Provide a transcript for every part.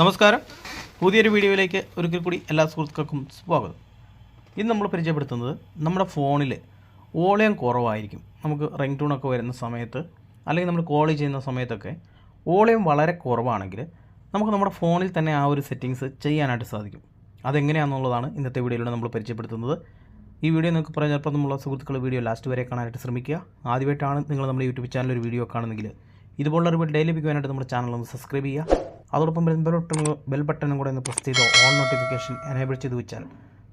നമസ്കാരം. പുതിയൊരു വീഡിയോയിലേക്ക് ഒരിക്കൽ കൂടി എല്ലാ സുഹൃത്തുക്കൾക്കും സ്വാഗതം. ഇന്ന് നമ്മൾ പരിചയപ്പെടുത്തുന്നത് നമ്മുടെ ഫോണിൽ വോളിയം കുറവായിരിക്കും. നമുക്ക് റിംഗ് ടൂണൊക്കെ വരുന്ന സമയത്ത് അല്ലെങ്കിൽ നമ്മൾ കോൾ ചെയ്യുന്ന സമയത്തൊക്കെ വോളിയം വളരെ കുറവാണെങ്കിൽ നമുക്ക് നമ്മുടെ ഫോണിൽ തന്നെ ആ ഒരു സെറ്റിങ്സ് ചെയ്യാനായിട്ട് സാധിക്കും. അതെങ്ങനെയാണെന്നുള്ളതാണ് ഇന്നത്തെ വീഡിയോയിലൂടെ നമ്മൾ പരിചയപ്പെടുത്തുന്നത്. ഈ വീഡിയോ നിങ്ങൾക്ക് പ്രയോജനപ്രദമുള്ള സുഹൃത്തുക്കൾ വീഡിയോ ലാസ്റ്റ് വരെ കാണാനായിട്ട് ശ്രമിക്കുക. ആദ്യമായിട്ടാണ് നിങ്ങൾ നമ്മുടെ യൂട്യൂബ് ചാനൽ ഒരു വീഡിയോ കാണുന്നെങ്കിൽ ഇതുപോലുള്ള ഒരു ഡെയിലി ലഭിക്കുവാനായിട്ട് നമ്മുടെ ചാനൽ ഒന്ന് സബ്സ്ക്രൈബ് ചെയ്യുക. അതോടൊപ്പം ബെൽ ബട്ടൺ ബെൽ ബട്ടണും കൂടെ ഒന്ന് പ്രസ് ചെയ്ത് ഓൺ നോട്ടിഫിക്കേഷൻ എനേബിൾ ചെയ്ത് വെച്ചാൽ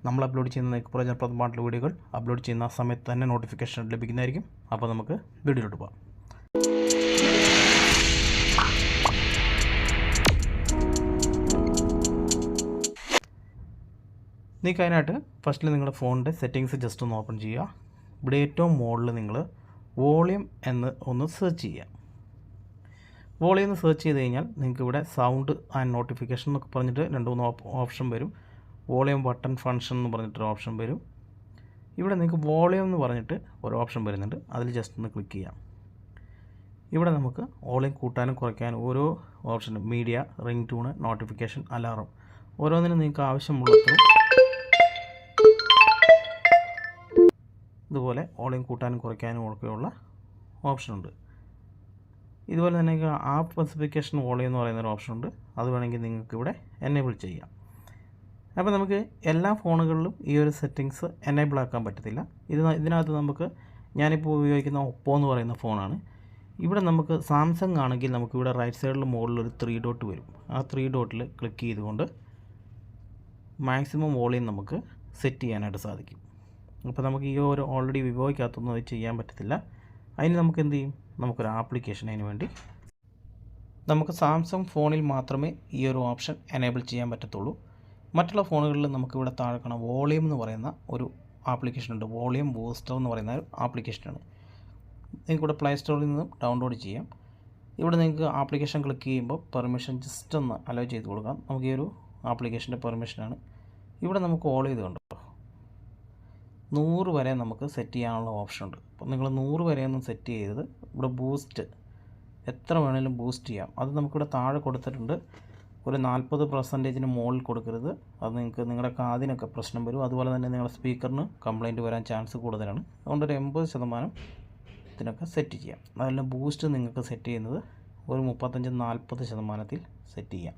നമ്മൾ അപ്ലോഡ് ചെയ്യുന്ന പ്രയോജനപ്രദമായിട്ടുള്ള വീഡിയോകൾ അപ്ലോഡ് ചെയ്യുന്ന സമയത്ത് തന്നെ നോട്ടിഫിക്കേഷൻ ലഭിക്കുന്നതായിരിക്കും. അപ്പോൾ നമുക്ക് വീഡിയോയിലോട്ട് പോകാം നിങ്ങൾക്ക് അതിനായിട്ട് ഫസ്റ്റിൽ നിങ്ങളുടെ ഫോണിന്റെ സെറ്റിങ്സ് ജസ്റ്റ് ഒന്ന് ഓപ്പൺ ചെയ്യുക. ഇവിടെ ഏറ്റവും മുകളിൽ നിങ്ങൾ വോളിയം എന്ന് ഒന്ന് സെർച്ച് ചെയ്യുക. വോളിയം എന്ന് സെർച്ച് ചെയ്ത് കഴിഞ്ഞാൽ നിങ്ങൾക്ക് ഇവിടെ സൗണ്ട് ആൻഡ് നോട്ടിഫിക്കേഷൻ എന്നൊക്കെ പറഞ്ഞിട്ട് രണ്ട് മൂന്ന് ഓപ്ഷൻ വരും. വോളിയം ബട്ടൺ ഫങ്ഷൻ എന്ന് പറഞ്ഞിട്ടൊരു ഓപ്ഷൻ വരും. ഇവിടെ നിങ്ങൾക്ക് വോളിയം എന്ന് പറഞ്ഞിട്ട് ഒരു ഓപ്ഷൻ വരുന്നുണ്ട്. അതിൽ ജസ്റ്റ് ഒന്ന് ക്ലിക്ക് ചെയ്യാം. ഇവിടെ നമുക്ക് വോളിയം കൂട്ടാനും കുറയ്ക്കാനും ഓരോ ഓപ്ഷനും media ring tone notification alarm ഓരോന്നിനും നിങ്ങൾക്ക് ആവശ്യമുള്ളത് ഇതുപോലെ വോളിയം കൂട്ടാനും കുറയ്ക്കാനും ഒക്കെയുള്ള ഓപ്ഷനുണ്ട് ഇതുപോലെ തന്നെ ആപ്പ് സ്പെസിഫിക്കേഷൻ വോളിയം എന്ന് പറയുന്ന ഒരു ഓപ്ഷൻ ഉണ്ട്. അത് വേണമെങ്കിൽ നിങ്ങൾക്ക് ഇവിടെ എനേബിൾ ചെയ്യാം. അപ്പോൾ നമുക്ക് എല്ലാ ഫോണുകളിലും ഈ ഒരു സെറ്റിങ്സ് എനേബിൾ ആക്കാൻ പറ്റത്തില്ല. ഇത് ഇതിനകത്ത് നമുക്ക് ഞാനിപ്പോൾ ഉപയോഗിക്കുന്ന ഒപ്പോ എന്ന് പറയുന്ന ഫോണാണ്. ഇവിടെ നമുക്ക് സാംസങ് ആണെങ്കിൽ നമുക്ക് ഇവിടെ റൈറ്റ് സൈഡിൽ മുകളിൽ ഒരു ത്രീ ഡോട്ട് വരും. ആ ത്രീ ഡോട്ടിൽ ക്ലിക്ക് ചെയ്തുകൊണ്ട് മാക്സിമം വോളിയം നമുക്ക് സെറ്റ് ചെയ്യാനായിട്ട് സാധിക്കും. അപ്പോൾ നമുക്ക് ഈ ഒരു ഓൾറെഡി വിവോയ്ക്കകത്തൊന്നും അത് ചെയ്യാൻ പറ്റത്തില്ല. അതിന് നമുക്ക് എന്ത് ചെയ്യും നമുക്കൊരു ആപ്ലിക്കേഷൻ അതിന് വേണ്ടി നമുക്ക് സാംസങ് ഫോണിൽ മാത്രമേ ഈ ഒരു ഓപ്ഷൻ എനേബിൾ ചെയ്യാൻ പറ്റത്തുള്ളൂ. മറ്റുള്ള ഫോണുകളിൽ നമുക്കിവിടെ താഴെ കാണാം വോളിയം എന്ന് പറയുന്ന ഒരു ആപ്ലിക്കേഷൻ ഉണ്ട്. വോളിയം ബൂസ്റ്റർ എന്ന് പറയുന്ന ഒരു ആപ്ലിക്കേഷനാണ് നിങ്ങൾക്കിവിടെ പ്ലേ സ്റ്റോറിൽ നിന്നും ഡൗൺലോഡ് ചെയ്യാം. ഇവിടെ നിങ്ങൾക്ക് ആപ്ലിക്കേഷൻ ക്ലിക്ക് ചെയ്യുമ്പോൾ പെർമിഷൻ ജസ്റ്റ് ഒന്ന് അലോ ചെയ്ത് കൊടുക്കാം. നമുക്ക് ഈ ഒരു ആപ്ലിക്കേഷന്റെ പെർമിഷനാണ് ഇവിടെ നമുക്ക് ഓൾ ചെയ്തുകൊണ്ട് കണ്ടോ നൂറ് വരെ നമുക്ക് സെറ്റ് ചെയ്യാനുള്ള ഓപ്ഷൻ ഉണ്ട്. അപ്പോൾ നിങ്ങൾ നൂറ് വരെയൊന്നും സെറ്റ് ചെയ്തത് ഇവിടെ ബൂസ്റ്റ് എത്ര വേണേലും ബൂസ്റ്റ് ചെയ്യാം. അത് നമുക്കിവിടെ താഴെ കൊടുത്തിട്ടുണ്ട്. ഒരു നാൽപ്പത് പെർസെന്റേജിന് മുകളിൽ കൊടുക്കരുത്. അത് നിങ്ങൾക്ക് നിങ്ങളുടെ കാതിനൊക്കെ പ്രശ്നം വരും. അതുപോലെ തന്നെ നിങ്ങളുടെ സ്പീക്കറിന് കംപ്ലൈന്റ് വരാൻ ചാൻസ് കൂടുതലാണ്. അതുകൊണ്ട് ഒരു എൺപത് ശതമാനം ഇതിനൊക്കെ സെറ്റ് ചെയ്യാം. അതെല്ലാം ബൂസ്റ്റ് നിങ്ങൾക്ക് സെറ്റ് ചെയ്യുന്നത് ഒരു മുപ്പത്തഞ്ച് നാൽപ്പത് ശതമാനത്തിൽ സെറ്റ് ചെയ്യാം.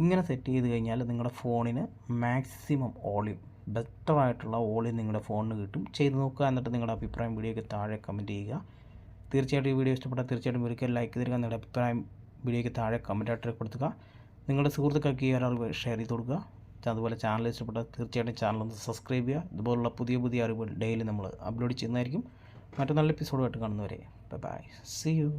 ഇങ്ങനെ സെറ്റ് ചെയ്ത് കഴിഞ്ഞാൽ നിങ്ങളുടെ ഫോണിന് മാക്സിമം ഓളിയും ബെറ്റർ ആയിട്ടുള്ള വോളിയം നിങ്ങളുടെ ഫോണിന് കിട്ടും. ചെയ്ത് നോക്കുക എന്നിട്ട് നിങ്ങളുടെ അഭിപ്രായം വീഡിയോയ്ക്ക് താഴെ കമന്റ് ചെയ്യുക. തീർച്ചയായിട്ടും ഈ വീഡിയോ ഇഷ്ടപ്പെട്ടാൽ തീർച്ചയായിട്ടും ഒരിക്കൽ ലൈക്ക് തരിക. നിങ്ങളുടെ അഭിപ്രായം വീഡിയോയ്ക്ക് താഴെ കമന്റായിട്ട് രേഖപ്പെടുത്തുക നിങ്ങളുടെ സുഹൃത്തുക്കൾക്ക് ഈ ഒരാൾ ഷെയർ ചെയ്ത് കൊടുക്കുക. അതുപോലെ ചാനൽ ഇഷ്ടപ്പെട്ടാൽ തീർച്ചയായിട്ടും ചാനൽ ഒന്ന് സബ്സ്ക്രൈബ് ചെയ്യുക. ഇതുപോലുള്ള പുതിയ പുതിയ അറിവുകൾ ഡെയിലി നമ്മൾ അപ്ലോഡ് ചെയ്യുന്നതായിരിക്കും. മറ്റു നല്ല എപ്പിസോഡുമായിട്ട് കാണുന്നവരെ ബൈ ബൈ സി യു